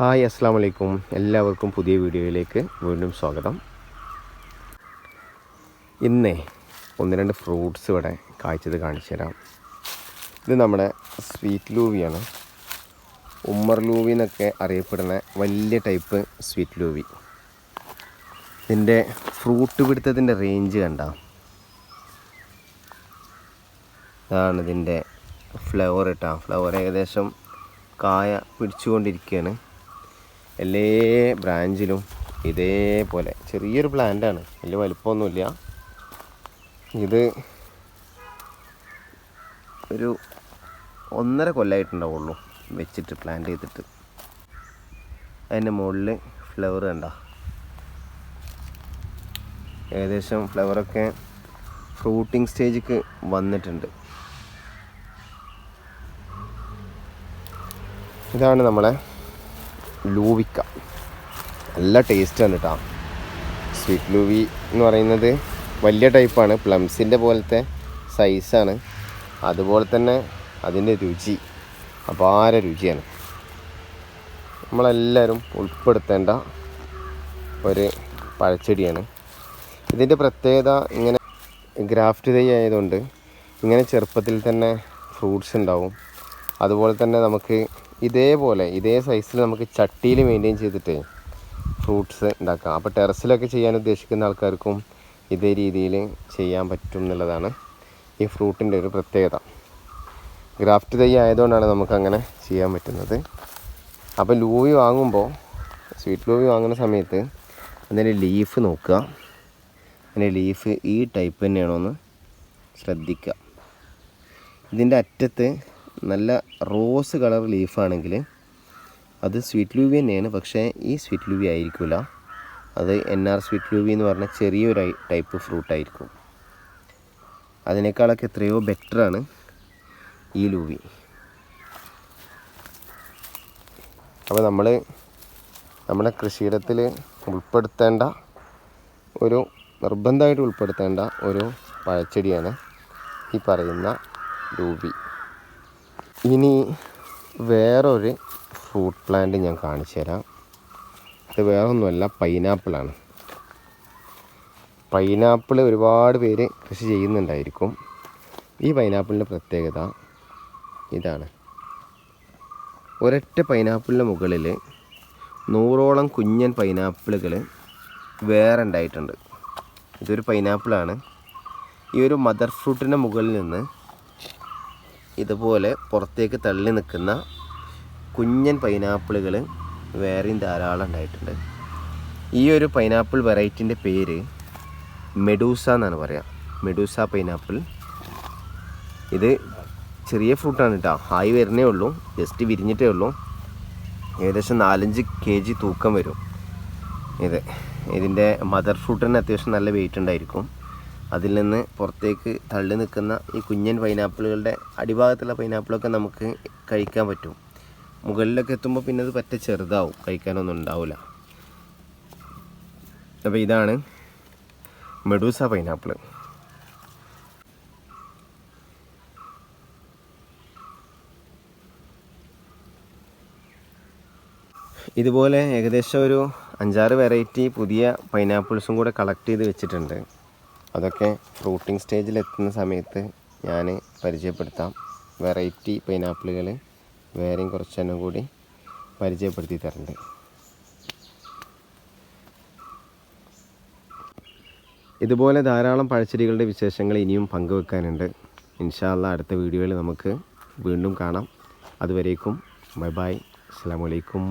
Hi അസ്സാം വലൈക്കും എല്ലാവർക്കും പുതിയ വീഡിയോയിലേക്ക് വീണ്ടും സ്വാഗതം. ഇന്നേ ഒന്ന് രണ്ട് ഫ്രൂട്ട്സ് ഇവിടെ കായ്ച്ചത് കാണിച്ചു തരാം. ഇത് നമ്മുടെ സ്വീറ്റ് ലൂവിയാണ് ഉമ്മർ ലൂവി എന്നൊക്കെ അറിയപ്പെടുന്ന വലിയ ടൈപ്പ് സ്വീറ്റ് ലൂവി. ഇതിന്റെ ഫ്രൂട്ട് പിടുത്തത്തിന്റെ റേഞ്ച് കണ്ട. ഇതാണ് ഇതിന്റെ ഫ്ലവർ ഇട്ടാ. ഫ്ലവർ ഏകദേശം കായ പിടിച്ചുകൊണ്ടിരിക്കുകയാണ്. എല്ലാ ബ്രാഞ്ചിലും ഇതേപോലെ ചെറിയൊരു പ്ലാന്റാണ് വലിയ വലിപ്പമൊന്നുമില്ല. ഇത് ഒരു ഒന്നര കൊല്ലമായിട്ടുണ്ടാവുള്ളൂ വെച്ചിട്ട് പ്ലാന്റ് ചെയ്തിട്ട്. അതിന്റെ മുകളിൽ ഫ്ലവർ കണ്ട. ഏകദേശം ഫ്ലവറൊക്കെ ഫ്രൂട്ടിങ് സ്റ്റേജിക്ക് വന്നിട്ടുണ്ട്. ഇതാണ് നമ്മളെ ലൂവിക്ക. നല്ല ടേസ്റ്റാണ് കേട്ടോ സ്വീറ്റ് ലൂവി എന്ന് പറയുന്നത് വലിയ ടൈപ്പാണ് പ്ലംസിന്റെ പോലത്തെ സൈസാണ് അതുപോലെ തന്നെ അതിന്റെ രുചി. അപാര രുചിയാണ്. നമ്മളെല്ലാവരും ഉൾപ്പെടുത്തേണ്ട ഒരു പഴച്ചെടിയാണ്. ഇതിന്റെ പ്രത്യേകത ഇങ്ങനെ ഗ്രാഫ്റ്റ് തൈ ആയതുകൊണ്ട് ഇങ്ങനെ ചെറുപ്പത്തിൽ തന്നെ ഫ്രൂട്ട്സ് ഉണ്ടാവും. അതുപോലെ തന്നെ നമുക്ക് ഇതേപോലെ ഇതേ സൈസിൽ നമുക്ക് ചട്ടിയിൽ മെയിന്റെയിൻ ചെയ്തിട്ട് ഫ്രൂട്ട്സ് ഉണ്ടാക്കാം അപ്പോൾ ടെറസിലൊക്കെ ചെയ്യാൻ ഉദ്ദേശിക്കുന്ന ആൾക്കാർക്കും ഇതേ രീതിയിൽ ചെയ്യാൻ പറ്റും എന്നുള്ളതാണ് ഈ ഫ്രൂട്ടിന്റെ ഒരു പ്രത്യേകത. ഗ്രാഫ്റ്റ് തൈ ആയതുകൊണ്ടാണ് നമുക്കങ്ങനെ ചെയ്യാൻ പറ്റുന്നത്. അപ്പോൾ ലൂവി വാങ്ങുമ്പോൾ സ്വീറ്റ് ലൂവി വാങ്ങുന്ന സമയത്ത് അതിന്റെ ലീഫ് നോക്കുക. അതിന്റെ ലീഫ് ഈ ടൈപ്പ് തന്നെയാണോ എന്ന് ശ്രദ്ധിക്കുക. ഇതിന്റെ അറ്റത്ത് നല്ല റോസ് കളർ ലീഫാണെങ്കിൽ അത് സ്വീറ്റ് ലൂവി തന്നെയാണ്. പക്ഷേ ഈ സ്വീറ്റ് ലൂവി ആയിരിക്കില്ല അത് എൻ ആർ സ്വീറ്റ് ലൂവി എന്ന് പറഞ്ഞ ചെറിയൊരു ടൈപ്പ് ഫ്രൂട്ട് ആയിരിക്കും. അതിനേക്കാളൊക്കെ എത്രയോ ബെറ്ററാണ് ഈ ലൂവി. അപ്പോൾ നമ്മൾ നമ്മുടെ കൃഷിയിടത്തിൽ ഉൾപ്പെടുത്തേണ്ട ഒരു നിർബന്ധമായിട്ട് ഉൾപ്പെടുത്തേണ്ട ഒരു പഴച്ചെടിയാണ് ഈ പറയുന്ന ലൂബി ഇനി വേറൊരു ഫ്രൂട്ട് പ്ലാന്റ് ഞാൻ കാണിച്ചു തരാം. ഇത് വേറൊന്നുമല്ല പൈനാപ്പിളാണ് പൈനാപ്പിൾ ഒരുപാട് പേര് കൃഷി ചെയ്യുന്നുണ്ടായിരിക്കും. ഈ പൈനാപ്പിളിന്റെ പ്രത്യേകത ഇതാണ്. ഒരൊറ്റ പൈനാപ്പിളിന്റെ മുകളിൽ നൂറോളം കുഞ്ഞൻ പൈനാപ്പിളുകൾ വേറെ ഉണ്ടായിട്ടുണ്ട്. ഇതൊരു പൈനാപ്പിളാണ് ഈ ഒരു മദർ ഫ്രൂട്ടിന്റെ മുകളിൽ നിന്ന് ഇതുപോലെ പുറത്തേക്ക് തള്ളി നിൽക്കുന്ന കുഞ്ഞൻ പൈനാപ്പിളുകൾ വേറെയും ധാരാളം ഉണ്ടായിട്ടുണ്ട്. ഈ ഒരു പൈനാപ്പിൾ വെറൈറ്റിന്റെ പേര് മെഡൂസ എന്നാണ് പറയുക മെഡൂസ പൈനാപ്പിൾ ഇത് ചെറിയ ഫ്രൂട്ടാണ് കേട്ടോ ആയി വരുന്നേ ഉള്ളൂ. ജസ്റ്റ് വിരിഞ്ഞിട്ടേ ഉള്ളൂ. ഏകദേശം നാലഞ്ച് കെ ജി തൂക്കം വരും. ഇത് ഇതിന്റെ മദർ ഫ്രൂട്ടിന് അത്യാവശ്യം നല്ല വെയിറ്റ് ഉണ്ടായിരിക്കും. അതിൽ നിന്ന് പുറത്തേക്ക് തള്ളി നിൽക്കുന്ന ഈ കുഞ്ഞൻ പൈനാപ്പിളുകളുടെ അടിഭാഗത്തുള്ള പൈനാപ്പിളൊക്കെ നമുക്ക് കഴിക്കാൻ പറ്റും. മുകളിലൊക്കെ എത്തുമ്പോൾ പിന്നെ അത് പറ്റ ചെറുതാവും കഴിക്കാനൊന്നും ഉണ്ടാവില്ല. അപ്പോൾ ഇതാണ് മെഡൂസ പൈനാപ്പിൾ ഇതുപോലെ ഏകദേശം ഒരു അഞ്ചാറ് വെറൈറ്റി പുതിയ പൈനാപ്പിൾസും കൂടെ കളക്ട് ചെയ്ത് വെച്ചിട്ടുണ്ട്. അതൊക്കെ ഫ്രൂട്ടിങ് സ്റ്റേജിൽ എത്തുന്ന സമയത്ത് ഞാൻ പരിചയപ്പെടുത്താം. വെറൈറ്റി പൈനാപ്പിളുകൾ വേറെയും കുറച്ചെണ്ണം കൂടി പരിചയപ്പെടുത്തി തരുന്നുണ്ട് ഇതുപോലെ ധാരാളം പഴച്ചെടികളുടെ വിശേഷങ്ങൾ ഇനിയും പങ്കുവെക്കാനുണ്ട്. ഇൻഷാല്ല അടുത്ത വീഡിയോയിൽ നമുക്ക് വീണ്ടും കാണാം. അതുവരേക്കും ബൈ ബൈ. അസ്സാം വലൈക്കും